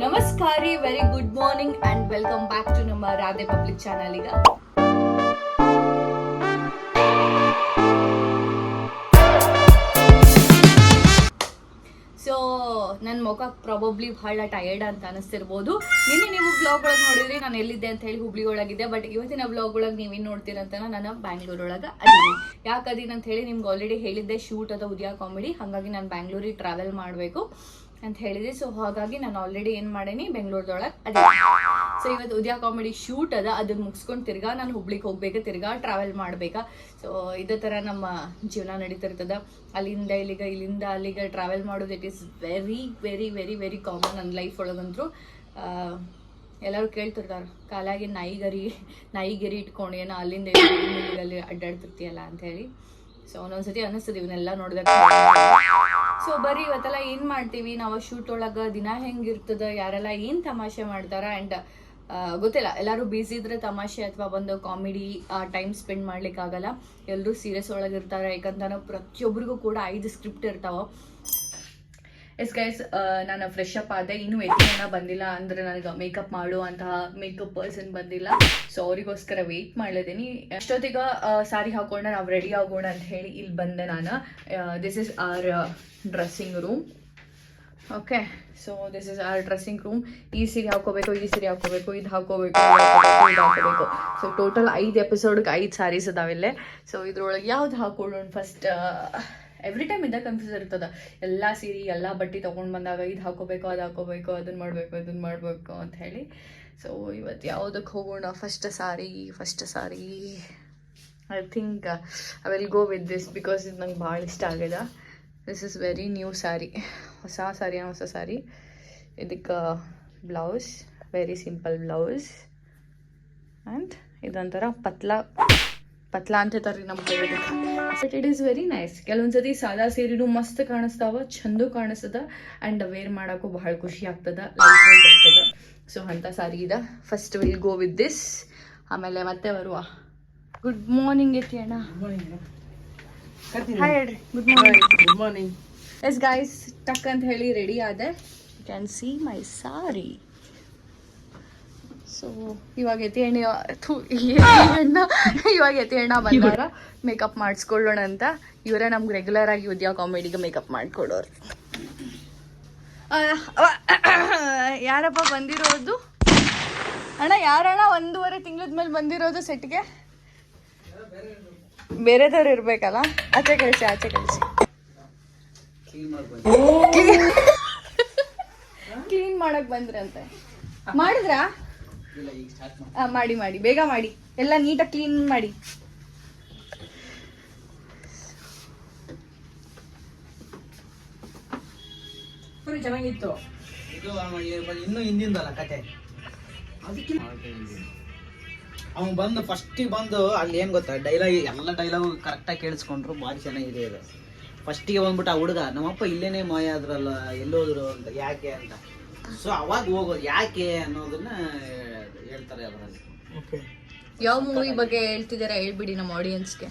ನಮಸ್ಕಾರಿ very good morning and welcome back to ನಮ್ಮ Radhe public channel ಈಗ. So ನನ್ನ ಮುಖ ಪ್ರಾಬಬ್ಲಿ ಬಹಳ ಟಯರ್ಡ್ ಅಂತ ಅನಿಸ್ತಿರ್ಬೋದು. ನಿನ್ನೆ ನೀವು ಬ್ಲಾಗ್ ಒಳಗೆ ನೋಡಿದ್ರಿ, ನಾನು ಎಲ್ಲಿದ್ದೆ ಅಂತ ಹೇಳಿ ಹುಬ್ಳಿ ಒಳಗಿದ್ದೆ ಬಟ್ ಇವತ್ತಿನ ಬ್ಲಾಗ್ ಒಳಗೆ ನೀವೇನು ನೋಡ್ತೀರಂತ ನಾನು ಬ್ಯಾಂಗ್ಳೂರೊಳಗೆ ಅದೀನಿ. ಯಾಕೆ ಅದೀನಿ ಅಂತ ಹೇಳಿ ನಿಮ್ಗೆ ಆಲ್ರೆಡಿ ಹೇಳಿದ್ದೆ ಶೂಟ್ ಅದ ಉದಯ ಕಾಮಿಡಿ ಹಾಗಾಗಿ ನಾನು ಬ್ಯಾಂಗ್ಳೂರಿಗೆ ಟ್ರಾವೆಲ್ ಮಾಡಬೇಕು. ಅಂತ ಹೇಳಿದೆ. ಸೊ ಹಾಗಾಗಿ ನಾನು ಆಲ್ರೆಡಿ ಏನು ಮಾಡೇನಿ? ಬೆಂಗಳೂರದೊಳಗೆ ಅದೇ. ಸೊ ಇವತ್ತು ಉದಯ ಕಾಮಿಡಿ ಶೂಟ್ ಅದ. ಅದನ್ನ ಮುಗಿಸ್ಕೊಂಡು ತಿರ್ಗಾ ನಾನು ಹುಬ್ಳಿಗೆ ಹೋಗ್ಬೇಕು? ತಿರ್ಗಾ ಟ್ರಾವೆಲ್ ಮಾಡ್ಬೇಕಾ? ಸೊ ಇದೇ ಥರ ನಮ್ಮ ಜೀವನ ನಡೀತಿರ್ತದ. ಅಲ್ಲಿಂದ ಇಲ್ಲಿಗ, ಇಲ್ಲಿಂದ ಅಲ್ಲಿಗೆ ಟ್ರಾವೆಲ್ ಮಾಡೋದು it is very very very very common ನನ್ನ ಲೈಫ್ ಒಳಗಂತೂ ಎಲ್ಲರೂ ಕೇಳ್ತಿರ್ತಾರೆ, ಕಾಲಾಗಿ ನಾಯಿಗರಿ ನಾಯಿಗರಿ ಇಟ್ಕೊಂಡು ಏನೋ ಅಲ್ಲಿಂದ ಅಲ್ಲಿ ಅಡ್ಡಾಡ್ತಿರ್ತೀಯಲ್ಲ ಅಂತ ಹೇಳಿ. ಸೊ ಒಂದೊಂದ್ಸತಿ ಅನ್ನಿಸ್ತದೆ, ಇವನ್ನೆಲ್ಲ ನೋಡಿದಾಗ. ಸೊ ಬರೀ ಇವತ್ತೆಲ್ಲ ಏನ್ ಮಾಡ್ತೀವಿ? ನಾವು ಶೂಟ್ ಒಳಗ ದಿನ ಹೆಂಗಿರ್ತದ ಯಾರೆಲ್ಲ ಏನು ತಮಾಷೆ ಮಾಡ್ತಾರ? ಅಂಡ್ ಗೊತ್ತಿಲ್ಲ. ಎಲ್ಲರೂ ಬ್ಯುಸಿ ಇದ್ರೆ ತಮಾಷೆ ಅಥವಾ ಒಂದು ಕಾಮಿಡಿ ಟೈಮ್ ಸ್ಪೆಂಡ್ ಮಾಡ್ಲಿಕ್ಕೆ ಆಗಲ್ಲ ಎಲ್ಲರೂ ಸೀರಿಯಸ್ ಒಳಗಿರ್ತಾರೆ ಯಾಕಂತ ಪ್ರತಿಯೊಬ್ಬರಿಗೂ ಕೂಡ ಐದು ಸ್ಕ್ರಿಪ್ಟ್ ಇರ್ತಾವ. ಎಸ್ ಗೈಸ್ ನಾನು ಫ್ರೆಶ್ ಅಪ್ ಆದೆ, ಇನ್ನೂ ಜನ ಬಂದಿಲ್ಲ ಅಂದ್ರೆ ನನಗೆ ಮೇಕಪ್ ಮಾಡುವಂತಹ ಮೇಕಪ್ ಪರ್ಸನ್ ಬಂದಿಲ್ಲ. ಸೊ ಅವರಿಗೋಸ್ಕರ ವೇಟ್ ಮಾಡ್ಲಿದ್ದೀನಿ ಅಷ್ಟೊತ್ತಿಗ ಸಾರಿ ಹಾಕೊಂಡ ನಾವು ರೆಡಿ ಆಗೋಣ ಅಂತ ಹೇಳಿ ಇಲ್ಲಿ ಬಂದೆ ನಾನು. This is our dressing room okay so this is our dressing room ಈ ಸೀರೆ ಹಾಕೋಬೇಕು, ಈ ಸೀರೆ ಹಾಕೋಬೇಕು, ಇದು ಹಾಕೋಬೇಕು ಇದು ಹಾಕೋಬೇಕು ಸೊ ಟೋಟಲ್ ಐದು ಎಪಿಸೋಡ್ಗೆ ಐದು ಸಾರೀಸ್ ಅದಾವೆಲ್ಲೇ ಸೊ ಇದ್ರೊಳಗೆ ಯಾವ್ದು ಹಾಕೊಳ್ಳೋಣ ಫಸ್ಟ್ ಎವ್ರಿ ಟೈಮ್ ಇದ ಕನ್ಫ್ಯೂಸ್ ಇರ್ತದ. ಎಲ್ಲ ಸೀರೆ, ಎಲ್ಲ ಬಟ್ಟೆ ತೊಗೊಂಡು ಬಂದಾಗ ಇದು ಹಾಕೋಬೇಕು, ಅದು ಹಾಕೋಬೇಕು ಅದನ್ನ ಮಾಡಬೇಕು ಇದನ್ನ ಮಾಡಬೇಕು ಅಂತ ಹೇಳಿ. ಸೊ ಇವತ್ತು ಯಾವುದಕ್ಕೆ ಹೋಗೋಣ? First sari first sari I think I will go with this because ಇದು ನಂಗೆ ಭಾಳ ಇಷ್ಟ ಆಗ್ಯದ. This is very new sari ಹೊಸ ಸ್ಯಾರಿ ಹೊಸ ಸ್ಯಾರಿ ಇದಕ್ಕೆ blouse very simple blouse and ಇದೊಂಥರ ಪತ್ಲಾ. ಪತ್ಲಾ ಅಂತ ತರ್ರಿ ನಮ್ಮ but it is very nice ಕೆಲವೊಂದ್ಸತಿ ಸಾದಾ ಸೀರೆನೂ ಮಸ್ತ್ ಕಾಣಿಸ್ತಾವ ಚಂದ ಕಾಣಿಸ್ತದ ಆ್ಯಂಡ್ ವೇರ್ ಮಾಡೋಕ್ಕೂ ಬಹಳ ಖುಷಿ ಆಗ್ತದ ಲೈಟ್ ವೇಟ್ ಆಗ್ತದ. ಸೊ ಅಂಥ ಸಾರಿ ಇದ. First will go with this ಆಮೇಲೆ ಮತ್ತೆ ಬರುವ. ಗುಡ್ ಮಾರ್ನಿಂಗ್ ಐತಿ ಅಣ್ಣ. ಹಾಯ್ ಹೇಳ್ರಿ. Good morning good morning yes guys ಟಕ್ ಅಂತ ಹೇಳಿ ರೆಡಿ ಆದೆ. You can see my sari so ಇವಾಗ ಎತ್ತಿ ಎಣ್ಣೆ ಇವಾಗ ಎತ್ತಿ ಎಣ್ಣ ಬಂದಾಗ ಮೇಕಪ್ ಮಾಡಿಸ್ಕೊಳ್ಳೋಣ ಅಂತ ಇವರೇ ನಮ್ಗೆ ರೆಗ್ಯುಲರ್ ಆಗಿ ಉದ್ಯಾವ ಕಾಮಿಡಿಗೆ ಮೇಕಪ್ ಮಾಡಿಕೊಡೋರು. ಯಾರಪ್ಪ ಬಂದಿರೋದು? ಅಣ್ಣ ಯಾರಣ್ಣ ಒಂದೂವರೆ ತಿಂಗಳದ ಮೇಲೆ ಬಂದಿರೋದು ಸೆಟ್ಗೆ ಬೇರೆದವ್ರು ಇರ್ಬೇಕಲ್ಲ? ಆಚೆ ಕಳಿಸಿ ಆಚೆ ಕಳಿಸಿ. ಕ್ಲೀನ್ ಮಾಡಕ್ ಬಂದ್ರಂತೆ. ಮಾಡಿದ್ರಾ? ಮಾಡಿ ಮಾಡಿ. ಬೇಗ ಮಾಡಿ. ಎಲ್ಲ ನೀಟಾಗಿ ಕ್ಲೀನ್ ಮಾಡಿ. ಚೆನ್ನಾಗಿತ್ತು. ಇದು ಇನ್ನು ಹಿಂದಿಂದಲ್ಲ ಕತೆ. ಅದಕ್ಕೆ ಅವ್ನು ಬಂದು ಫಸ್ಟಿಗೆ ಬಂದು ಅಲ್ಲಿ ಏನು ಗೊತ್ತಾ? ಡೈಲಾಗ್ ಎಲ್ಲ ಡೈಲಾಗು ಕರೆಕ್ಟಾಗಿ ಕೇಳಿಸ್ಕೊಂಡ್ರು. ಭಾರಿ ಚೆನ್ನಾಗಿದೆ ಇದು. ಫಸ್ಟಿಗೆ ಬಂದ್ಬಿಟ್ಟು ಆ ಹುಡುಗ ನಮ್ಮಪ್ಪ ಇಲ್ಲೇನೆ ಮಾಯ ಆದ್ರಲ್ಲ ಎಲ್ಲೋದ್ರು ಅಂತ ಯಾಕೆ ಅಂತ. ಸೊ ಅವಾಗ ಹೋಗೋದು ಯಾಕೆ ಅನ್ನೋದನ್ನ ಹೇಳ್ತಾರೆ ಅದರಲ್ಲಿ. ಓಕೆ ಯಾವ ಮೂವಿ ಬಗ್ಗೆ ಹೇಳ್ತಿದ್ದೀರಾ ಹೇಳ್ಬಿಡಿ ನಮ್ಮ ಆಡಿಯನ್ಸ್ಗೆ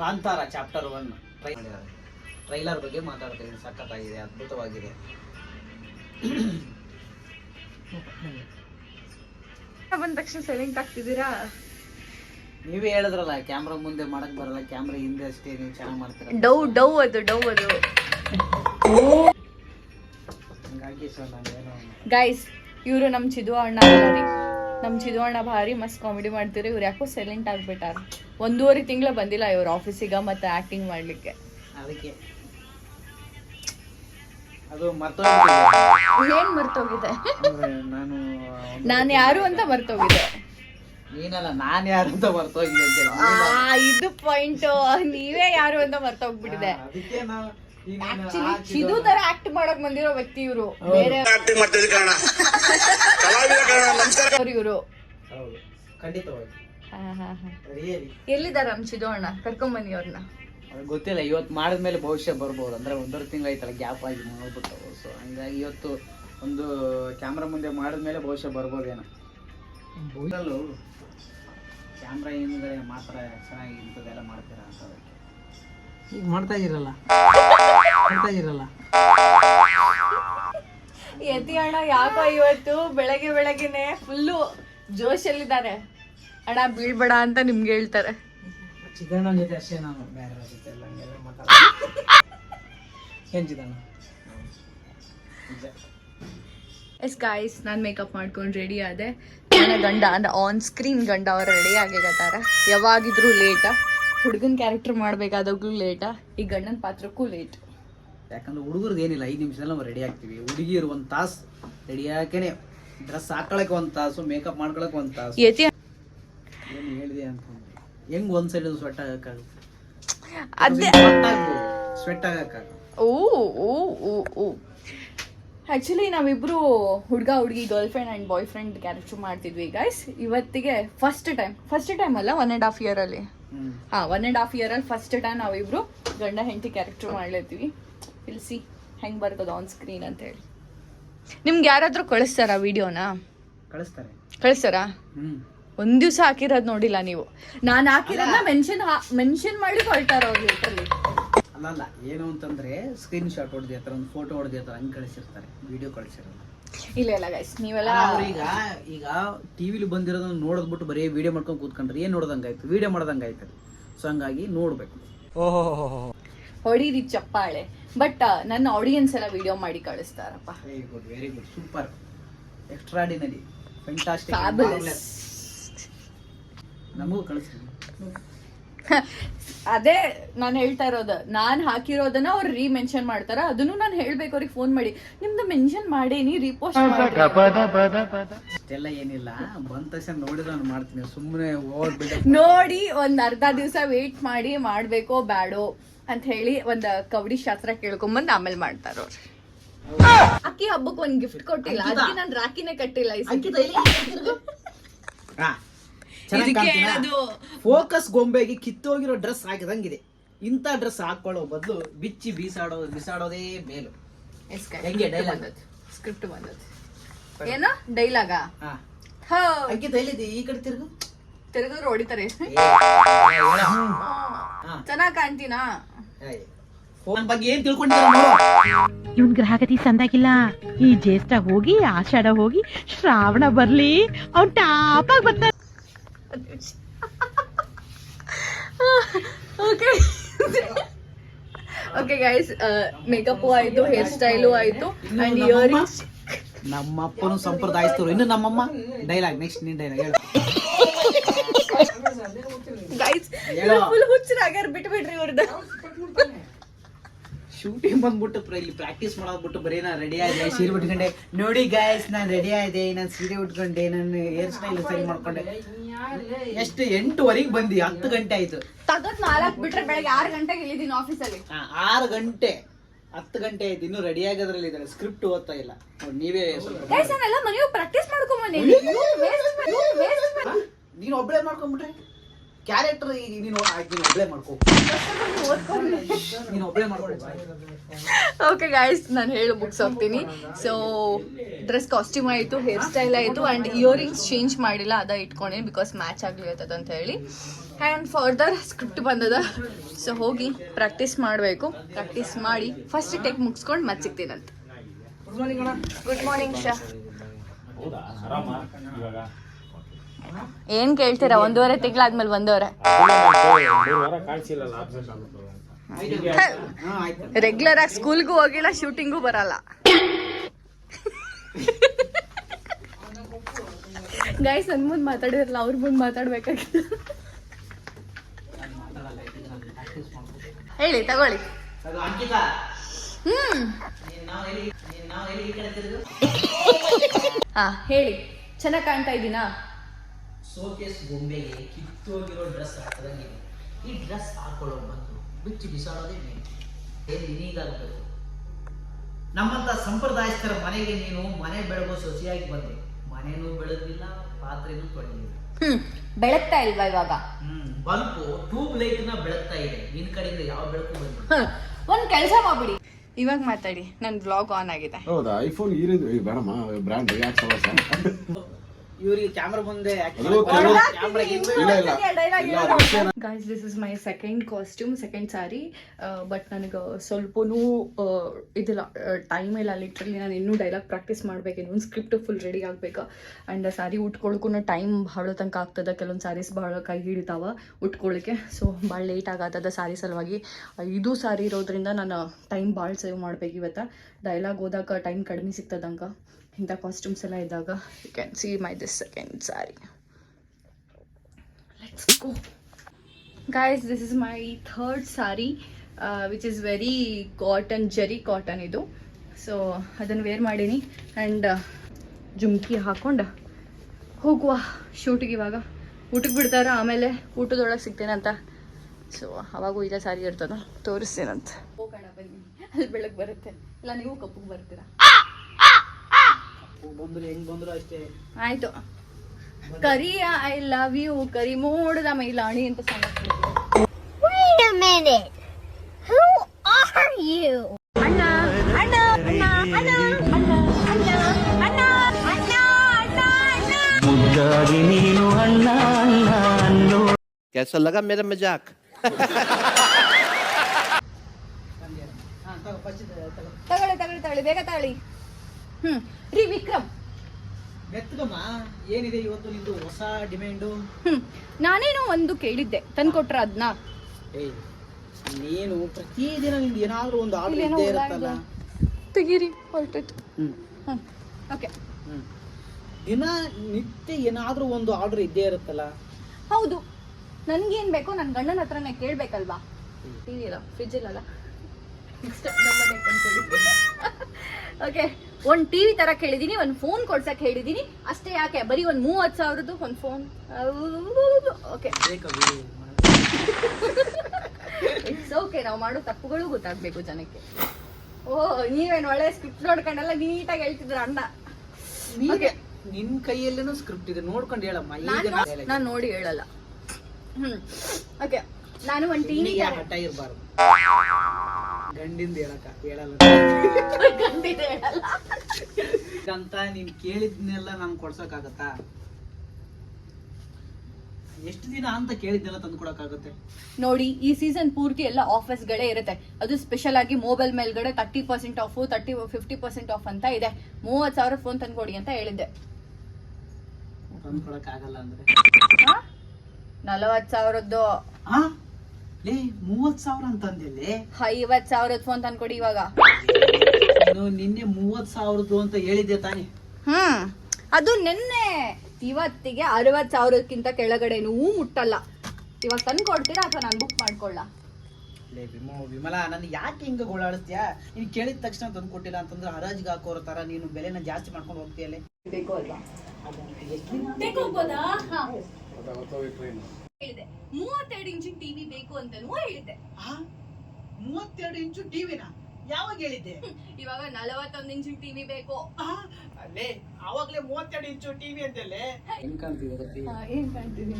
ಕಾಂತಾರ ಚಾಪ್ಟರ್ ಒನ್ ಟ್ರೈಲರ್ ಬಗ್ಗೆ ಮಾತಾಡ್ತೀನಿ ಸಖತ್ತಾಗಿದೆ ಅದ್ಭುತವಾಗಿದೆ. ಬಂದ ತಕ್ಷಣ ಸೈಲೆಂಟ್ ಆಗ್ತಿದ್ದೀರಾ? ನೀವೇ ಹೇಳಿದ್ರಲ್ಲ ಕ್ಯಾಮ್ರಾ ಮುಂದೆ ಮಾಡಕ್ ಬರಲ್ಲ ಕ್ಯಾಮ್ರಾ ಹಿಂದೆ ಅಷ್ಟೇ ನೀವು ಚೆನ್ನಾಗಿ ಮಾಡ್ತೀರಾ ಡೌ ಡೌ ಅದು ಡೌ ಅದು. ಗೈಸ್ ಇವರು ನಮ್ಮ ಚಿದು ಅಣ್ಣ ಭಾರಿ. ನಮ್ಮ ಚಿದು ಅಣ್ಣ ಭಾರಿ ಮಸ್ತ್ ಕಾಮಿಡಿ ಮಾಡ್ತೀರಿ ಇವ್ರು ಯಾಕೋ ಸೈಲೆಂಟ್ ಆಗ್ಬಿಟ್ಟಾರ. ಒಂದೂವರೆ ತಿಂಗಳ ಬಂದಿಲ್ಲ ಇವ್ರ ಆಫೀಸಿಗೆ ಮತ್ತೆ ಆಕ್ಟಿಂಗ್ ಮಾಡ್ಲಿಕ್ಕೆ. ಅದಕ್ಕೆ. ಅದು ಏನ್ ಮರ್ತೋಗಿದೆ? ನಾನು ನಾನು ಯಾರು ಅಂತ ಮರ್ತೋಗಿದೆ. ನೀನಲ್ಲ ನಾನ್ ಯಾರು ಅಂತ ಮರ್ತೋಗಿದೆ ಇದು ಪಾಯಿಂಟ್ ನೀವೇ ಯಾರು ಅಂತ ಮರ್ತೋಗ್ಬಿಟ್ಟಿದೆ. ಅದಕ್ಕೆ ನಾವು ಆಕ್ಚುಲಿ ಚಿದು ತರ ಆಕ್ಟ್ ಮಾಡಕ್ ಬಂದಿರೋ ವ್ಯಕ್ತಿ ಇವರು. ಬೇರೆ ಇವರು. ಹೌದು. ಖಂಡಿತವಾಗಿ. ರಿಯಲಿ ಎಲ್ಲಿದ್ದಾರೆ ನಮ್ ಚಿದು ಅಣ್ಣ ಕರ್ಕೊಂಡ್ ಬನ್ನಿ ಅವ್ರನ್ನ ಗೊತ್ತಿಲ್ಲ ಇವತ್ತು ಮಾಡಿದ್ಮೇಲೆ ಭವಿಷ್ಯ ಬರ್ಬೋದು. ಅಂದ್ರೆ ಒಂದೂವರೆ ತಿಂಗಳು ಐತಲ್ಲ ಗ್ಯಾಪ್ ಆಗಿ ಮಾಡ್ಬಿಟ್ಟು. ಸೊ ಹಂಗಾಗಿ ಇವತ್ತು ಒಂದು ಕ್ಯಾಮ್ರಾ ಮುಂದೆ ಮಾಡಿದ್ಮೇಲೆ ಭವಿಷ್ಯ ಬರ್ಬೋದೇನೋ ಕ್ಯಾಮ್ರಾ ಹಿಂದ್ಗಡೆ ಮಾತ್ರ ಚೆನ್ನಾಗಿ ಇಂಥದ್ದೆಲ್ಲ ಮಾಡ್ತೀರಾ ಅಂತ ಅದಕ್ಕೆ. ಈಗ ಮಾಡ್ತಾ ಇರಲ್ಲ. ಮಾಡ್ತಾ ಇರಲ್ಲ. ಯತಿ ಅಣ್ಣ ಯಾಕೋ ಇವತ್ತು ಬೆಳಗ್ಗೆ ಬೆಳಗ್ಗೆನೆ ಫುಲ್ಲು ಜೋಶಲ್ಲಿದ್ದಾರೆ ಅಣ್ಣ ಬೀಳ್ಬೇಡ ಅಂತ ನಿಮ್ಗೆ ಹೇಳ್ತಾರೆ. ಚಿಕಣ್ಣ ಜೊತೆ ಅಷ್ಟೇ ನಾನು ಬೇರೆ ಜೊತೆ ಎಲ್ಲ ಹಂಗೆಲ್ಲ ಮಾತಾಡ ಏನ್ ಚಿಕಣ್ಣ ಎಸ್ ಗಾಯ್ಸ್ ನಾನು ಮೇಕಪ್ ಮಾಡ್ಕೊಂಡು ರೆಡಿ ಆದೆ. ನನ್ನ ಗಂಡ ಅಂದ್ರೆ ಆನ್ ಸ್ಕ್ರೀನ್ ಗಂಡ ಅವ್ರು ರೆಡಿ ಆಗಿಗತ್ತಾರೆ ಯಾವಾಗಿದ್ರು ಲೇಟ ಹುಡುಗನ ಕ್ಯಾರೆಕ್ಟರ್ ಮಾಡ್ಬೇಕಾದಾಗ್ಲೂ ಲೇಟಾ ಈ ಗಂಡನ ಪಾತ್ರಕ್ಕೂ ಲೇಟ್ ಯಾಕಂದ್ರೆ ಹುಡುಗರ್ದು ಏನಿಲ್ಲ ಐದು ನಿಮಿಷದಲ್ಲಿ ನಾವು ರೆಡಿ ಆಗ್ತೀವಿ. ಹುಡುಗಿಯರು ಒಂದು ತಾಸು ರೆಡಿ ಹಾಕೇನೆ ಡ್ರೆಸ್ ಹಾಕೊಳಕ್ಕೆ ಒಂದು ತಾಸು ಮೇಕಪ್ ಮಾಡ್ಕೊಳಕ್ಕೆ ಒಂದು ತಾಸು. ಯತಿ ಏನು ಹೇಳಿದೆ ಅಂತಂದ್ರೆ ಹೆಂಗ್ ಒಂದ್ ಸೈಡ್ ಸ್ವೆಟ್ ಆಗಕ್ಕಾಗುತ್ತೆ? ಅದೇ ಸ್ವೆಟ್ ಆಗಕ್ಕಾಗ ಓ ಓ ಓ ಓ ಆ್ಯಕ್ಚುಲಿ ನಾವಿಬ್ರು ಹುಡುಗ ಹುಡುಗಿ girlfriend and boyfriend character ಮಾಡ್ತಿದ್ವಿ ಗೈಸ್ ಇವತ್ತಿಗೆ ಫಸ್ಟ್ ಟೈಮ್ ಫಸ್ಟ್ ಟೈಮ್ ಅಲ್ಲ ಒನ್ ಆ್ಯಂಡ್ ಹಾಫ್ ಇಯರಲ್ಲಿ ಹಾಂ ಒನ್ ಆ್ಯಂಡ್ ಹಾಫ್ ಅಲ್ಲಿ ಫಸ್ಟ್ ಟೈಮ್ ನಾವಿಬ್ರು ಗಂಡ ಹೆಂಡತಿ ಕ್ಯಾರೆಕ್ಟರ್ ಮಾಡ್ಲತ್ತೀವಿ ತಿಳಿಸಿ ಹೆಂಗ್ ಬರ್ತದ ಆನ್ ಸ್ಕ್ರೀನ್ ಅಂತ ಹೇಳಿ. ನಿಮ್ಗೆ ಯಾರಾದ್ರೂ ಕಳಿಸ್ತಾರಾ ವಿಡಿಯೋನ? ಕಳಿಸ್ತಾರೆ. ಕಳಿಸ್ತಾರಾ? ಹ್ಮ್. ಒಂದ್ ದಿವಸ ಹಾಕಿರೋದ್ ನೋಡಿಲ್ಲ ನೀವು. ನಾನು ಹಾಕಿರೋದನ್ನ ಮೆನ್ಷನ್ ಮೆನ್ಷನ್ ಮಾಡಿ ಕೊಳ್ತಾರ ಅವ್ರು ಅಲ್ಲ ಅಲ್ಲ ಏನು ಅಂತಂದ್ರೆ ಸ್ಕ್ರೀನ್ ಶಾಟ್ ಹೊಡೆದಿರ್ತಾರೆ ಒಂದು ಫೋಟೋ ಹೊಡೆದಿರ್ತಾರೆ ಹಂಗೆ ಕಳಿಸಿರ್ತಾರೆ. ವಿಡಿಯೋ ಕಳಿಸಿರಲ್ಲ. ಇಲ್ಲ ಇಲ್ಲ ಗೈಸ್ ನೀವೆಲ್ಲ ಈಗ ಈಗ ಟಿವಿಲಿ ಬಂದಿರೋದನ್ನ ನೋಡೋದ್ಬಿಟ್ಟು ಬರೀ ವಿಡಿಯೋ ಮಾಡ್ಕೊಂಡು ಕೂತ್ಕೊಂಡ್ರೆ ಏನ್ ನೋಡ್ದಂಗಾಯ್ತು ವಿಡಿಯೋ ಮಾಡ್ದಂಗಾಯ್ತು ಸೊ ಹಂಗಾಗಿ ನೋಡ್ಬೇಕು. ಹೊಡೀರಿ ಚಪ್ಪಾಳೆ. ಬಟ್ ನನ್ನ ಆಡಿಯನ್ಸ್ ಎಲ್ಲ ವಿಡಿಯೋ ಮಾಡಿ ಕಳಿಸ್ತಾರಪ್ಪ. Very good very good super extraordinary fantastic ನಮಗೂ ಕಳಿಸ್ರಿ. ಅದೇ ನಾನು ಹೇಳ್ತಾ ಇರೋದು. ನಾನು ಹಾಕಿರೋದನ್ನ ಅವ್ರು ರೀ ಮೆನ್ಷನ್ ಮಾಡ್ತಾರ? ಅದನ್ನು ನಾನು ಹೇಳ್ಬೇಕು ಅವ್ರಿಗೆ ಫೋನ್ ಮಾಡಿ. ನಿಮ್ದು ಮೆನ್ಷನ್ ಮಾಡಿ ನೀ ರಿಪೋಸ್ಟ್ ಅಷ್ಟೆಲ್ಲ ಏನಿಲ್ಲ. ಬಂದ ತಕ್ಷಣ ನೋಡಿ ನಾನು ಮಾಡ್ತೀನಿ. ಸುಮ್ಮನೆ ಓವರ್ ಬಿಡ ನೋಡಿ ಒಂದ್ ಅರ್ಧ ದಿವಸ ವೇಟ್ ಮಾಡಿ ಮಾಡ್ಬೇಕೋ ಬ್ಯಾಡೋ ಅಂತ ಹೇಳಿ ಒಂದ್ ಕವಡಿ ಶಾಸ್ತ್ರ ಕೇಳ್ಕೊಂಬಂದ್ ಆಮೇಲೆ ಮಾಡ್ತಾರ ಅವ್ರು. ಅಕ್ಕಿ ಹಬ್ಬಕ್ಕೆ ಒಂದ್ ಗಿಫ್ಟ್ ಕೊಟ್ಟಿಲ್ಲ. ಅದಕ್ಕೆ ನಾನು ರಾಕಿನೇ ಕಟ್ಟಿಲ್ಲ ಈ ಸತಿ. Focus ಗೊಂಬೆಗೆ ಕಿತ್ತೋಗಿರೋ dress ಹಾಕಿದಂಗಿದೆ. ಇಂಥ ಡ್ರೆಸ್ ಹಾಕೊಳ್ಳೋ ಬದಲು ಬಿಚ್ಚಿ ಬೀಸಾಡೋ ಬಿಸಾಡೋದೇ ಮೇಲು. ಹೆಂಗೆ ಡೈಲಾಗ್ ಸ್ಕ್ರಿಪ್ಟ್ ಬಂದದ್ದು. ಏನ ಡೈಲಾಗ ಹಾ. ಹೋ. ಅಂಕಿತ ಈ ಕಡೆ ತಿರುಗು. ತಿರುಗಿದ್ರೆ ಹೊಡಿತಾರೆ ಹಾ. ಚೆನ್ನಾಗ್ ಕಾಣ್ತೀನಾ? ಫೋನ್ ಬಗ್ಗೆ ಏನ್ ತಿಳ್ಕೊಂಡಿದ್ದೀರ ಇವನ್ ಗ್ರಹಗತಿ ಸಂದಾಗಿಲ್ಲ. ಈ ಜ್ಯೇಷ್ಠ ಹೋಗಿ ಆಷಾಢ ಹೋಗಿ ಶ್ರಾವಣ ಬರ್ಲಿ. ಅವ್ನ್ ಟಾಪಾಗಿ ಬರ್ತಾನೆ ಓಕೆ ಓಕೆ ಗೈಸ್ ಮೇಕಪ್ ಆಯ್ತು ಹೇರ್ ಸ್ಟೈಲು ಆಯ್ತು ಅಂಡ್ ಇಯರಿಂಗ್ಸ್ ನಮ್ಮ ಅಪ್ಪನು ಸಂಪ್ರದಾಯಸ್ಥರು ಇನ್ನು ನಮ್ಮಮ್ಮ ಡೈಲಾಗ್ ನೆಕ್ಸ್ಟ್ ನೀನ್ ಡೈಲಾಗ್ ಹೇಳು. ಗೈಸ್. ಫುಲ್ ಹುಚ್ಚರಾಗ್ಯಾರ ಬಿಟ್ಬಿಡ್ರಿ ಇವ್ರದ್ದು ಬಂದ್ಬಿಟ್ಟು ಪ್ರ- ಇಲ್ಲಿ ಪ್ರಾಕ್ಟೀಸ್ ಮಾಡೋದ್ಬಿಟ್ಟು ಬರೀ ನಾನು ರೆಡಿ ಆದೆ ಸೀರೆ ಉಟ್ಕೊಂಡೆ ನೋಡಿ ಗಾಯ್ಸ್ ನಾನು ರೆಡಿ ಆದೆ ನಾನು ಸೀರೆ ಉಟ್ಕೊಂಡೆ ನಾನು ಹೇರ್ ಸ್ಟೈಲ್ ಸರಿ ಮಾಡ್ಕೊಂಡೆ ಎಷ್ಟು ಎಂಟುವರೆಗೆ ಬಂದಿ ಹತ್ತು ಗಂಟೆ ಆಯ್ತು ತಗದ್ ನಾಲ್ಕು ಬಿಟ್ರೆ ಬೆಳಗ್ಗೆ ಆರು ಗಂಟೆಗೆ ಇಲ್ಲಿದ್ದೀನಿ ಆಫೀಸಲ್ಲಿ ಆರು ಗಂಟೆ ಹತ್ತು ಗಂಟೆ ಆಯ್ತು ಇನ್ನು ರೆಡಿ ಆಗೋದ್ರಲ್ಲಿ ಇದ್ದಾರೆ ಸ್ಕ್ರಿಪ್ಟ್ ಓದ್ತಾ ಇಲ್ಲ ನೀವೇ ಸ್ವಲ್ಪ ಪ್ರಾಕ್ಟೀಸ್ ಮಾಡ್ಕೊಂಬಂದಿ ನೀನು ಒಬ್ಬಳೇ ಮಾಡ್ಕೊಂಡ್ಬಿಟ್ರೆ ಕ್ಯಾರೆಕ್ಟರ್ ನೀನು ನೀನು ಒಬ್ಳೆ ಮಾಡ್ಕೋ. ನೀನು ಒಬ್ಳೆ ಮಾಡ್ಕೋ. ಓಕೆ ಗಾಯ್ಸ್ ನಾನು ಹೇಳಿ ಬುಕ್ಸ್ ಹೋಗ್ತೀನಿ ಸೊ ಡ್ರೆಸ್ ಕಾಸ್ಟ್ಯೂಮ್ ಆಯಿತು ಹೇರ್ ಸ್ಟೈಲ್ ಆಯಿತು ಆ್ಯಂಡ್ ಇಯರಿಂಗ್ಸ್ ಚೇಂಜ್ ಮಾಡಿಲ್ಲ ಅದ ಇಟ್ಕೊಂಡೇನಿ ಬಿಕಾಸ್ ಮ್ಯಾಚ್ ಆಗ್ಲಿರ್ತದ ಅಂತ ಹೇಳಿ. ಆ್ಯಂಡ್ ಫರ್ದರ್ ಸ್ಕ್ರಿಪ್ಟ್ ಬಂದದ. ಸೊ ಹೋಗಿ ಪ್ರಾಕ್ಟೀಸ್ ಮಾಡಬೇಕು. ಪ್ರಾಕ್ಟೀಸ್ ಮಾಡಿ ಫಸ್ಟ್ ಟೆಕ್ ಮುಗಿಸ್ಕೊಂಡು ಮತ್ತೆ ಸಿಗ್ತೀನಂತ. ಗುಡ್ ಮಾರ್ನಿಂಗ್ ಶಾ ಏನ್ ಕೇಳ್ತೀರಾ? ಒಂದೂವರೆ ತಿಂಗಳಾದ್ಮೇಲೆ ಒಂದೂವರೆ ಹಾ ಆಯ್ತು ರೆಗ್ಯುಲರ್ ಆಗಿ ಸ್ಕೂಲ್ಗೂ ಹೋಗಿಲ್ಲ ಶೂಟಿಂಗೂ ಬರಲ್ಲ. ಗೈಸ್ ನನ್ ಮುಂದೆ ಮಾತಾಡಿರಲ್ಲ ಅವ್ರ ಮುಂದೆ ಮಾತಾಡ್ಬೇಕಾಗಿತ್ತು ಹೇಳಿ ತಗೊಳ್ಳಿ. ಹ್ಮ್. ಹಾ ಹೇಳಿ. ಚೆನ್ನಾಗ್ ಕಾಣ್ತಾ ಇದ್ದೀನಾ? ಶೋಕೇಸ್ ಗೊಂಬೆಗೆ ಕಿತ್ತೋಗಿರೋ ಡ್ರೆಸ್ ಹಾಕದಂಗಿದೆ ಈ ಡ್ರೆಸ್ ಹಾಕೊಳ್ಳೋ ಬಂದು ಬಿಚ್ಚಿ ಬಿಸಾಡೋದೇ ಮೇನ್ ಏನು ನಿನಗಾಗಬೇಕು ನಮ್ಮಂತ ಸಂಪ್ರದಾಯಸ್ಥರ ಮನೆಗೆ ನೀನು ಮನೆ ಬೆಳಗೋ ಸೊಸಿಯಾಗಿ ಬಂದೆ. ಮನೆನೂ ಬೆಳಗಿಲ್ಲ ಪಾತ್ರೆನೂ ತೊಳೆದಿಲ್ಲ. ಹ್ಮ್ ಬೆಳಗ್ತಾ ಇಲ್ವಾ ಇವಾಗ? ಹ್ಮ್ ಬಲ್ಪು ಟ್ಯೂಬ್ ಲೈಟ್ನ ಬೆಳಗ್ತಾ ಇದೆ. ನಿನ್ ಕಡೆಯಿಂದ ಯಾವ ಬೆಳಕು ಬಂದಿಲ್ಲ. ಹ್ಮ್. ಒಂದ್ ಕೆಲಸ ಮಾಡ್ಬಿಡಿ. ಇವಾಗ ಮಾತಾಡಿ ನನ್ ಬ್ಲಾಗ್ ಆನ್ ಆಗಿದೆ. ಹೌದಾ? ಐಫೋನ್ ಈ ರೀತಿ ಬೇಡಮ್ಮ ಬ್ರ್ಯಾಂಡ್ ಯಾಕೆ ಸಮಸ್ಯೆ ಇವ್ರಿಗೆ ಕ್ಯಾಮ್ರಾ ಮುಂದೆ guys this is my second costume second sari but ನನಗೆ ಸ್ವಲ್ಪನೂ ಇದಿಲ್ಲ ಟೈಮ್ ಇಲ್ಲ. ಲಿಟ್ರಲಿ ನಾನು ಇನ್ನೂ ಡೈಲಾಗ್ ಪ್ರಾಕ್ಟೀಸ್ ಮಾಡ್ಬೇಕು. ಇನ್ನೊಂದು ಸ್ಕ್ರಿಪ್ಟ್ ಫುಲ್ ರೆಡಿ ಆಗ್ಬೇಕು. ಆ್ಯಂಡ್ ಸಾರಿ ಉಟ್ಕೊಳಕ್ಕೂ ಟೈಮ್ ಭಾಳ ತನಕ ಆಗ್ತದೆ. ಕೆಲವೊಂದು ಸಾರೀಸ್ ಭಾಳ ಕೈ ಹಿಡಿತಾವ ಉಟ್ಕೊಳ್ಳಿಕ್ಕೆ. ಸೊ ಭಾಳ ಲೇಟ್ ಆಗತ್ತದ ಸಾರಿ ಸಲುವಾಗಿ. ಇದು ಸಾರಿ ಇರೋದ್ರಿಂದ ನಾನು ಟೈಮ್ ಭಾಳ ಸೇವ್ ಮಾಡ್ಬೇಕು ಇವತ್ತು. ಡೈಲಾಗ್ ಓದಾಕ ಟೈಮ್ ಕಡಿಮೆ ಸಿಗ್ತದಂಗ. ಇಂಥ ಕಾಸ್ಟ್ಯೂಮ್ಸ್ ಎಲ್ಲ ಇದ್ದಾಗ you can see my this second sari let's go guys this is my third sari which is very cotton zari cotton ಇದು. ಸೊ ಅದನ್ನು ವೇರ್ ಮಾಡೀನಿ. ಆ್ಯಂಡ್ ಜುಮ್ಕಿ ಹಾಕೊಂಡು ಹೋಗುವ ಶೂಟಿಗೆ ಇವಾಗ. ಊಟಕ್ಕೆ ಬಿಡ್ತಾರ ಆಮೇಲೆ ಊಟದೊಳಗೆ ಸಿಗ್ತೇನಂತ. ಸೊ ಅವಾಗೂ ಇದೇ ಸಾರಿ ಇರ್ತದ ತೋರಿಸ್ತೇನಂತ. ಹೋಗೋಣ ಬನ್ನಿ. ಅಲ್ಲಿ ಬೆಳಗ್ಗೆ ಬರುತ್ತೆ. ಇಲ್ಲ ನೀವು ಕಪ್ಪಗೆ ಬರ್ತೀರಾ? ಆಯ್ತು. ಕರಿ ಐ ಲವ್ ಯು ಕರಿ ಮೋಡದ ಮೈಲಾಣಿ ಅಂತ कैसा लगा मेरा मजाक ತಗೊಳ್ಳಿ ತಗೊಳ್ಳಿ ತಗೊಳ್ಳಿ ಬೇಗ ತಗೊಳ್ಳಿ. ಹ್ಮ್. ರೀ ವಿಕ್ರಮ್. ಮೆತ್ತಗಮ್ಮ ಏನಿದೆ ಇವತ್ತು ನಿಂದು ಹೊಸ ಡಿಮ್ಯಾಂಡು ಹ್ಮ್. ನಾನೇನೋ ಒಂದು ಕೇಳಿದ್ದೆ. ತಂದ್ಕೊಟ್ರ ಅದನ್ನ ಏಯ್ ನೀನು ಪ್ರತಿದಿನ ನಿಂದು ಏನಾದರೂ ಒಂದು ಆರ್ಡರ್ ಇದ್ದೇ ಇರುತ್ತಲ್ಲ? ತೆಗೀರಿ ಹೊರಟೈತು ಹ್ಮ್. ಹ್ಮ್. ಓಕೆ. ಹ್ಮ್. ದಿನ ನಿತ್ಯ ಏನಾದರೂ ಒಂದು ಆರ್ಡರ್ ಇದ್ದೇ ಇರುತ್ತಲ್ಲ? ಹೌದು. ನನ್ಗೇನ್ ಬೇಕೋ ನನ್ನ ಗಂಡನ ಹತ್ರನೇ ಕೇಳ್ಬೇಕಲ್ವಾ? ಟಿವಿ ಇಲ್ಲ ಫ್ರಿಜ್ ಇಲ್ಲಲ್ಲ? ಓಕೆ. ಒಂದ್ ಟಿವಿ ತರ ಕೇಳಿದೀನಿ ಒಂದ್ ಫೋನ್ ಕೊಡ್ಸಕ್ ಹೇಳಿದೀನಿ. ಅಷ್ಟೇ ಯಾಕೆ? ಬರೀ ಒಂದ್ ಮೂವತ್ ಸಾವಿರದ್ದು ಒಂದ್ ಫೋನ್ ಓಕೆ. ಇಟ್ಸ್ ಓಕೆ ನಾವು ಮಾಡೋ ತಪ್ಪುಗಳು ಗೊತ್ತಾಗ್ಬೇಕು ಜನಕ್ಕೆ. ಓ ನೀವೇನ್ ಒಳ್ಳೆ ಸ್ಕ್ರಿಪ್ಟ್ ನೋಡ್ಕೊಂಡೆಲ್ಲ ನೀಟಾಗಿ ಹೇಳ್ತಿದ್ರ ಅಣ್ಣ ನೀನೇ ಕೈಯಲ್ಲೂ ಸ್ಕ್ರಿಪ್ಟ್ ಇದೆ ನೋಡ್ಕೊಂಡು ಹೇಳಮ್ಮ. ನಾನು ನೋಡಿ ಹೇಳಲ್ಲ. ಹ್ಮ್. ಓಕೆ ನಾನು ಒಂದ್ ಟಿವಿ ಹಠ ಇರಬಾರ್ದು. ಗಂಡಿಂದ ಹೇಳಕ ಹೇಳಲ್ಲ. ಅಂತ ನೀನ್ ಕೇಳಿದ್ನೆಲ್ಲ ನಾನು ಕೊಡ್ಸಕ್ಕಾಗತ್ತಾ? ಎಷ್ಟು ದಿನ ಅಂತ ಕೇಳಿದ್ನೆಲ್ಲ ತಂದು ಕೊಡಕ್ಕಾಗತ್ತೆ? ನೋಡಿ ಈ ಸೀಸನ್ ಪೂರ್ತಿ ಎಲ್ಲ ಆಫರ್ಸ್ಗಳೇ ಇರುತ್ತೆ. ಅದು ಸ್ಪೆಷಲ್ ಆಗಿ ಮೊಬೈಲ್ ಮೇಲ್ಗಡೆ thirty percent off thirty fifty percent off ಅಂತ ಇದೆ. ಮೂವತ್ ಸಾವಿರ ಫೋನ್ ತಂದ್ಕೊಡಿ ಅಂತ ಹೇಳಿದ್ದೆ. ತಂದು ಕೊಡಕ್ಕಾಗಲ್ಲ ಅಂದ್ರೆ? ನಲವತ್ ಸಾವಿರದ್ದು. ಆ? ಲೇ ಮೂವತ್ ಸಾವಿರ ಅಂತಂದಿಲ್ಲಿ ಐವತ್ ಸಾವಿರದ ಫೋನ್ ತಂದ್ಕೊಡಿ ಇವಾಗ. ನೀನು ನಿನ್ನೆ ಮೂವತ್ ಸಾವಿರದ್ದು ಅಂತ ಹೇಳಿದ್ದೆ ತಾನೇ. ಹ್ಮ್ ಅದು ನಿನ್ನೆ ಇವತ್ತಿಗೆ ಅರವತ್ ಸಾವಿರಕ್ಕಿಂತ ಕೆಳಗಡೆನೂ ಮುಟ್ಟಲ್ಲ. ಇವಾಗ ತಂದು ಕೊಡ್ತೀರಾ ಅಥವಾ ನಾನು ಬುಕ್ ಮಾಡ್ಕೊಳ್ಳ? ಲೇ ವಿಮೋ ವಿಮಲಾ ನಾನು ಯಾಕೆ ಹಿಂಗ ಗೋಳಾಡಿಸ್ತೀಯಾ? ನೀನು ಕೇಳಿದ ತಕ್ಷಣ ತಂದು ಕೊಟ್ಟಿಲ್ಲ ಅಂತಂದ್ರೆ ಹರಾಜಿಗೆ ಹಾಕೋರ ತರ ನೀನು ಬೆಲೆನ ಜಾಸ್ತಿ ಮಾಡ್ಕೊಂಡು ಹೋಗ್ತೀಯಲ್ಲೇ ಬೇಕು ಅಲ್ವಾ? ಹೇಳಿದೆ. ಮೂವತ್ತೆರಡು ಇಂಚಿನ ಟಿವಿ ಬೇಕು ಅಂತನೂ ಹೇಳಿದ್ದೆ. ಆ? ಮೂವತ್ತೆರಡು ಇಂಚು ಟಿವಿನ ಯಾವಾಗ ಹೇಳಿದ್ದೆ? ಇವಾಗ ನಲವತ್ತೊಂದು ಇಂಚಿನ ಟಿವಿ ಬೇಕು. ಆ, ಅಲ್ಲೇ ಆವಾಗ್ಲೇ ಮೂವತ್ತೆರಡು ಇಂಚು ಟಿವಿ ಅಂತಲ್ಲೇ ಹೆಂಗ್ ಕಾಣ್ತಿದೆ ಗೊತ್ತಿ ಏನ್ ಕಾಣ್ತೀವಿ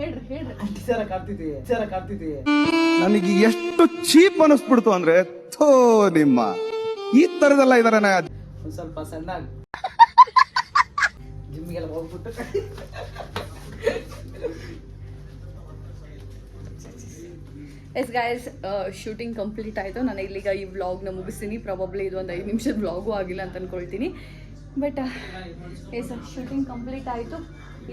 ಹೇಳ್ರಿ ಹೇಳ್ರಿ. ಸರ ಸರ ನನಗೆ ಎಷ್ಟು ಚೀಪ್ ಅನಿಸ್ಬಿಡ್ತು ಅಂದ್ರೆ ಥೋ ನಿಮ್ಮ. ಈ ತರದೆಲ್ಲ ಇದಾರೆ ಒಂದ್ ಸ್ವಲ್ಪ ಸಣ್ಣ ಜಿಮ್ಗೆಲ್ಲ ಹೋಗ್ಬಿಟ್ಟು. ಎಸ್ ಗಾಯಸ್ ಶೂಟಿಂಗ್ ಕಂಪ್ಲೀಟ್ ಆಯಿತು. ನಾನು ಇಲ್ಲಿಗ ಈ ವ್ಲಾಗ್ನ ಮುಗಿಸ್ತೀನಿ. ಪ್ರಾಬಬ್ಲಿ ಇದು ಒಂದು ಐದು ನಿಮಿಷದ ವ್ಲಾಗು ಆಗಿಲ್ಲ ಅಂತ ಅಂದ್ಕೊಳ್ತೀನಿ ಬಟ್ ಎಸ್ ಶೂಟಿಂಗ್ ಕಂಪ್ಲೀಟ್ ಆಯಿತು.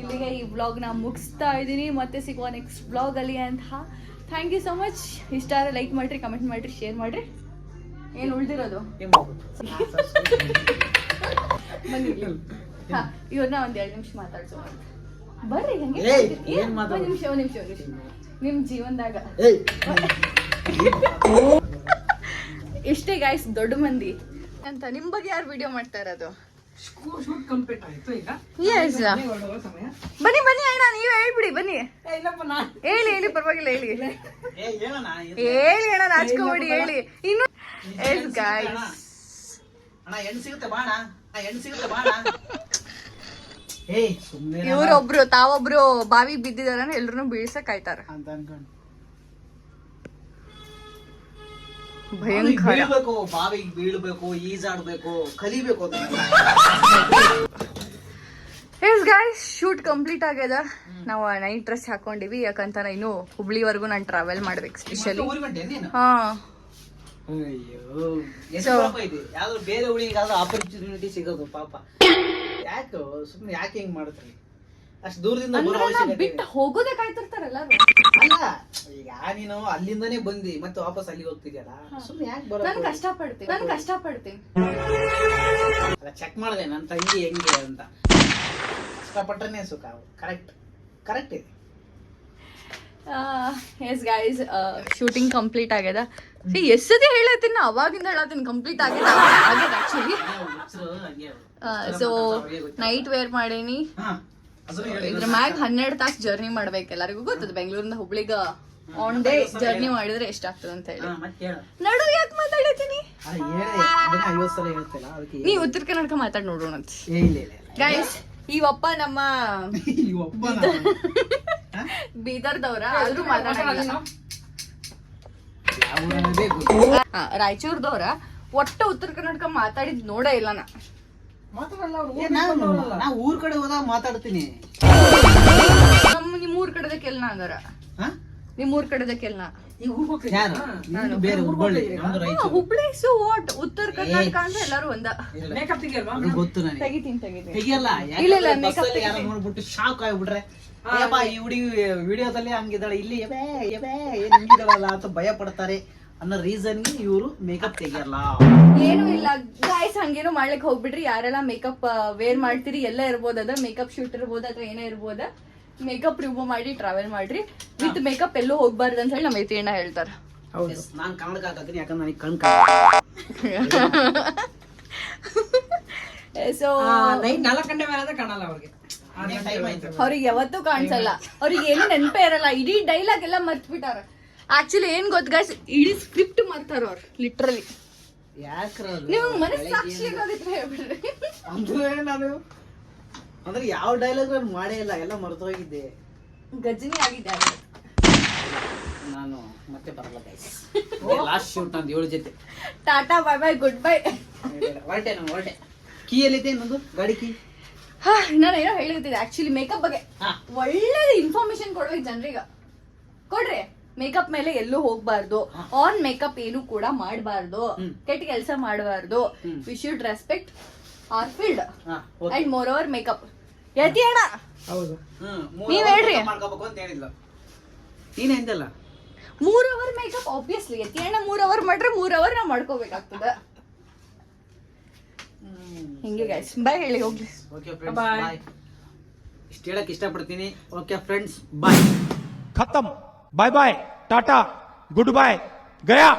ಇಲ್ಲಿಗೆ ಈ ವ್ಲಾಗ್ನ ಮುಗಿಸ್ತಾ ಇದ್ದೀನಿ. ಮತ್ತೆ ಸಿಗುವ ನೆಕ್ಸ್ಟ್ ವ್ಲಾಗಲ್ಲಿ ಅಂತ. ಥ್ಯಾಂಕ್ ಯು ಸೊ ಮಚ್ ಇಷ್ಟ ಲೈಕ್ ಮಾಡಿರಿ ಕಮೆಂಟ್ ಮಾಡಿರಿ ಶೇರ್ ಮಾಡಿರಿ. ಏನು ಉಳ್ದಿರೋದು? ಬನ್ನಿ ಹಾ ಇವ್ರನ್ನ ಒಂದು ಎರಡು ನಿಮಿಷ ಮಾತಾಡ್ಸೋಣ ಬರ್ರಿ ಹಂಗೆ? ಒಂದ್ ನಿಮಿಷ ಒಂದು ನಿಮಿಷ ಒಂದು ನಿಮಿಷ. ನಿಮ್ ಜೀವನದಾಗ. ಇಷ್ಟೇ ಎಷ್ಟೇ ಗಾಯ್ಸ್ ದೊಡ್ಡ ಮಂದಿ. ಅಂತ ನಿಮ್ ಬಗ್ಗೆ ಯಾರು ವಿಡಿಯೋ ಮಾಡ್ತಾ ಇರೋದು? ಶೂಟ್ ಕಂಪ್ಲೀಟ್ ಆಯ್ತು ಈಗ. ಎಸ್ ಬನ್ನಿ ಬನ್ನಿ ಅಣ್ಣ ನೀವೇ ಹೇಳ್ಬಿಡಿ ಬನ್ನಿ. ಹೇಳಿ ಹೇಳಿ ಪರವಾಗಿಲ್ಲ ಹೇಳಿ. ಹೇಳಿ ಅಣ್ಣ ನಾಚ್ಕೋಬೇಡಿ ಹೇಳಿ. ಇನ್ನು ಗಾಯ್ಸ್ ಅಣ್ಣ? ಸಿಗುತ್ತೆ ಬಾಣ. ಸಿಗುತ್ತೆ ಬಾಣ. ಇವ್ರೊಬ್ರು ತಾವೊಬ್ರು ಬಾವಿ ಬಿದ್ದಿದಾರ ಎಲ್ರು ಬೀಳ್ಸಕ್ ಆಯ್ತಾರ. ಅಂತ ಅನ್ಕೊಂಡು. ಭಯಂಕರ. ಬೀಳ್ಬೇಕು ಬಾವಿಗೆ ಬೀಳ್ಬೇಕು ಈಜಾಡ್ಬೇಕು ಕಲಿಬೇಕು ಅಂತ. ಎಸ್ ಗಾಯ್ಸ್ ಶೂಟ್ ಕಂಪ್ಲೀಟ್ ಆಗ್ಯದ ನಾವು ನೈಟ್ ಡ್ರೆಸ್ ಹಾಕೊಂಡಿವಿ ಯಾಕಂತ ಇನ್ನು ಹುಬ್ಳಿವರೆಗೂ ನಾನು ಟ್ರಾವೆಲ್ ಮಾಡ್ಬೇಕು ಸ್ಪೆಷಲಿ ಹಾ. ಅಯ್ಯೋ ಬೇರೆ ಹುಡುಗಿಗಾದ್ರೂ ಆಪರ್ಚುನಿಟಿ ಸಿಗೋದು ಪಾಪ. ಯಾಕೆ ಸುಮ್ಮನೆ ಯಾಕೆ ಹಿಂಗ್ ಮಾಡ್ತಾರೆ? ಅಷ್ಟು ದೂರದಿಂದ ಬರೋ ಅವಶ್ಯಕತೆ ಬಿಟ್ಟು ಹೋಗೋದೇ ಕಾಯ್ತಿರ್ತಾರಲ್ಲ ಅಲ್ಲ ಈಗ ನೀನು ಅಲ್ಲಿಂದನೇ ಬಂದಿ ಮತ್ತೆ ವಾಪಸ್ ಅಲ್ಲಿ ಹೋಗ್ತಿದ್ಯಲ್ಲ ಸುಮ್ಮನೆ ಯಾಕೆ ನಾನು ಪಡ್ತೀನಿ ಕಷ್ಟಪಡ್ತೀನಿ ನಾನು ಕಷ್ಟಪಡ್ತೀನಿ. ಚೆಕ್ ಮಾಡಿದೆ ನನ್ನ ತಂಗಿ ಹೆಂಗೆ ಅಂತ. ಕಷ್ಟಪಟ್ಟನೆ ಸುಖ ಕರೆಕ್ಟ್ ಕರೆಕ್ಟ್ ಇದೆ. ಎಸ್ ಗೈಸ್ ಶೂಟಿಂಗ್ ಕಂಪ್ಲೀಟ್ ಆಗ್ಯದ ಸಿ ಹೇಳತ್ತೀನಿ ನಾ? ಅವಾಗಿಂದ ಹೇಳತ್ತೀನಿ ಕಂಪ್ಲೀಟ್ ಆಗ್ಯದ ಆಗ್ಯದ ಹುಚ್ರು ಸೊ ನೈಟ್ ವೇರ್ ಮಾಡೇನಿ. ಇದ್ರ ಮ್ಯಾಗ ಹನ್ನೆರಡು ತಾಸು ಜರ್ನಿ ಮಾಡ್ಬೇಕು ಎಲ್ಲರಿಗೂ ಗೊತ್ತದ? ಬೆಂಗಳೂರಿಂದ ಹುಬ್ಳಿಗ ಆನ್ ಡೇ ಜರ್ನಿ ಮಾಡಿದ್ರೆ ಎಷ್ಟಾಗ್ತದ ಅಂತ ಹೇಳಿ. ನಡು ಯಾಕೆ ಅದಕ್ಕೆ ನೀ ಉತ್ತರ ಕರ್ನಾಟಕ ಮಾತಾಡ್ ನೋಡೋಣ. ಗೈಸ್ ಇವಪ್ಪ ನಮ್ಮ? ಬೀದರ್ದವ್ರ? ಆದ್ರೂ ಮಾತಾಡಲ್ಲ. ಹಾ, ರಾಯಚೂರ್ದವ್ರ? ಒಟ್ಟ ಉತ್ತರ ಕರ್ನಾಟಕ ಮಾತಾಡಿದ್ ನೋಡೇ ಇಲ್ಲ ನಾ. ನಾ ಊರ್ ಕಡೆ ಹೋದಾಗ ಮಾತಾಡ್ತೀನಿ. ನಮ್ ನಿಮ್ ಊರ್ ಕಡೆದ ಕೆಲ್ನ ಹಂಗಾರ? ಹಾ? ನಿಮ್ ಊರ್ ಕಡೆದ ಕೆಲ್ನ ಹುಬ್ಳಿ ಸೊ ವಾಟ್. ಉತ್ತರ ಕರ್ನಾಟಕ ಅಂದ್ರೆ ಎಲ್ಲಾರು ಒಂದ. ಗೊತ್ತು ನನಗೆ. ತೆಗಿತೀನಿ ತೆಗಿತೀನಿ. ತೆಗಿಯಲ್ಲ. ಇಲ್ಲ, ಇಲ್ಲ, ಮೇಕಪ್ ಯಾರು ನೋಡ್ಬಿಟ್ಟು ಶಾಕ್ ಆಗ್ಬಿಟ್ರೆ ಏಪ್ಪ ಈ ಹುಡುಗಿ ವಿಡಿಯೋದಲ್ಲಿ ಹಂಗಿದ್ದಾಳೆ. ಇಲ್ಲಿ ಎಬೇ ಎಬೇ ಏನ್ ಹಿಂಗಿದಾಳಲ್ಲ ಅಂತ ಭಯ ಪಡ್ತಾರೆ ಅನ್ನೋ ರೀಸನ್ ಇವರು ಮೇಕಪ್ ತೆಗಿಯಲ್ಲ. ಏನು ಇಲ್ಲ. ಗಾಯ್ಸ್ ಹಂಗೇನು ಮಾಡ್ಲಿಕ್ಕೆ ಹೋಗ್ಬಿಡ್ರಿ. ಯಾರೆಲ್ಲ ಮೇಕಪ್ ವೇರ್ ಮಾಡ್ತೀರಿ ಎಲ್ಲ ಇರ್ಬೋದ. ಅದ ಮೇಕಪ್ ಶೂಟ್ ಇರ್ಬೋದ ಅಥವಾ ಏನೇ ಇರ್ಬೋದ. ಮೇಕಪ್ ರಿಮೂವ್ ಮಾಡಿ ಟ್ರಾವೆಲ್ ಮಾಡ್ರಿ. ವಿತ್ ಮೇಕಪ್ ಎಲ್ಲೂ ಹೋಗ್ಬಾರ್ದು ಅಂತ ಹೇಳಿ ನಮ್ಮ ಐತಿ ಹೇಳ್ತಾರೆ. ಹೇಳ್ತಾರ Yes, ನಾನ್ ಕನ್ನಡಕ ಹಾಕತ್ತೀನಿ ಯಾಕಂದ್ರೆ ನನಗೆ ಕಣ್ ಸೊ ನೈಟ್ ನಾಲ್ಕು ಗಂಟೆ ಮೇಲೆ ಕಾಣಲ್ಲ ಅವ್ರಿಗೆ. ಯಾವತ್ತೂ ಕಾಣಿಸಲ್ಲ. ಅವ್ರಿಗೆ ಏನು ನೆನಪೇ ಇರಲ್ಲ. ಇಡೀ ಡೈಲಾಗ್ ಎಲ್ಲ ಮರ್ತ್ ಬಿಟ್ಟಾರ ಆಕ್ಚುಲಿ ಏನ್ ಗೊತ್ತ ಗಾಯ್ಸ್ ಇಡೀ ಸ್ಕ್ರಿಪ್ಟ್ ಮರ್ತಾರ ಅವ್ರು ಲಿಟ್ರಲಿ? ನೀವು ಮನಸ್ಸಾಕ್ಷಿ ಹೇಳ್ಬಿಡ್ರಿ. ಅಂದ್ರೆ ನಾನು ಅಂದ್ರೆ ಯಾವ ಡೈಲಾಗ್ ನಾನು ಮಾಡೇ ಇಲ್ಲ ಎಲ್ಲ ಮರ್ತೋಗಿದ್ದೆ. ಗಜನಿ ಆಗಿದೆ ನಾನು ಮತ್ತೆ ಬರಲ್ಲ ಗೈಸ್ ಲಾಸ್ಟ್ ಶೂಟ್ ನಂದು ಏಳು ಜೊತೆ. Tata bye bye goodbye ಹೊರಟೆ ನಾನು ಹೊರಟೆ. ಕೀ ಎಲ್ಲಿದೆ ಇನ್ನೊಂದು ಗಾಡಿ ಕೀ ನಾನು ಏನೋ ಹೇಳಿರ್ತಿದ್ದೆ ಆಕ್ಚುಲಿ ಮೇಕಪ್ ಬಗ್ಗೆ. ಹಾ. ಒಳ್ಳೆ ಇನ್ಫಾರ್ಮೇಶನ್ ಕೊಡ್ಬೇಕು ಜನರಿಗೆ. ಕೊಡ್ರಿ ಮೇಕಪ್ ಮೇಲೆ ಎಲ್ಲೂ ಹೋಗ್ಬಾರ್ದು. ಆನ್ ಮೇಕಪ್ ಏನು ಕೂಡ ಮಾಡಬಾರ್ದು. ಹ್ಮ್. ಕೆಟ್ಟ ಕೆಲಸ ಮಾಡಬಾರ್ದು. ಹ್ಮ್. We should respect our field ಹಾ okay and moreover makeup ಯತಿ ಅಣ್ಣ. ಹೌದು. ನೀವ್ ಹೇಳ್ರಿ. ಮಾಡ್ಕೋಬೇಕು ಅಂತ ಹೇಳಿಲ್ಲ ನೀನ್ ಎಂದಲ್ಲ? ಮೂರ್ ಅವರ್ ಮೇಕಪ್ ಆಬ್ವಿಯಸ್ಲಿ ಯತಿ ಅಣ್ಣ ಮೂರ್ ಅವರ್ ಮಾಡ್ರೆ ಮೂರ್ ಅವರ್ ನಾವ್ ಮಾಡ್ಕೋಬೇಕಾಗ್ತದ. ಹಿಂಗೆ ಗೈಸ್ ಬಾಯ್ ಹೇಳಿ ಹೋಗ್ಲಿ. ಓಕೆ ಫ್ರೆಂಡ್ಸ್ ಬಾಯ್ ಇಷ್ಟ ಹೇಳಕ್ ಇಷ್ಟಪಡ್ತೀನಿ. ಓಕೆ ಫ್ರೆಂಡ್ಸ್ ಬಾಯ್ ಖತಮ್ ಬಾಯ್ ಬಾಯ್ ಟಾಟಾ ಗುಡ್ ಬಾಯ್ ಗಯಾ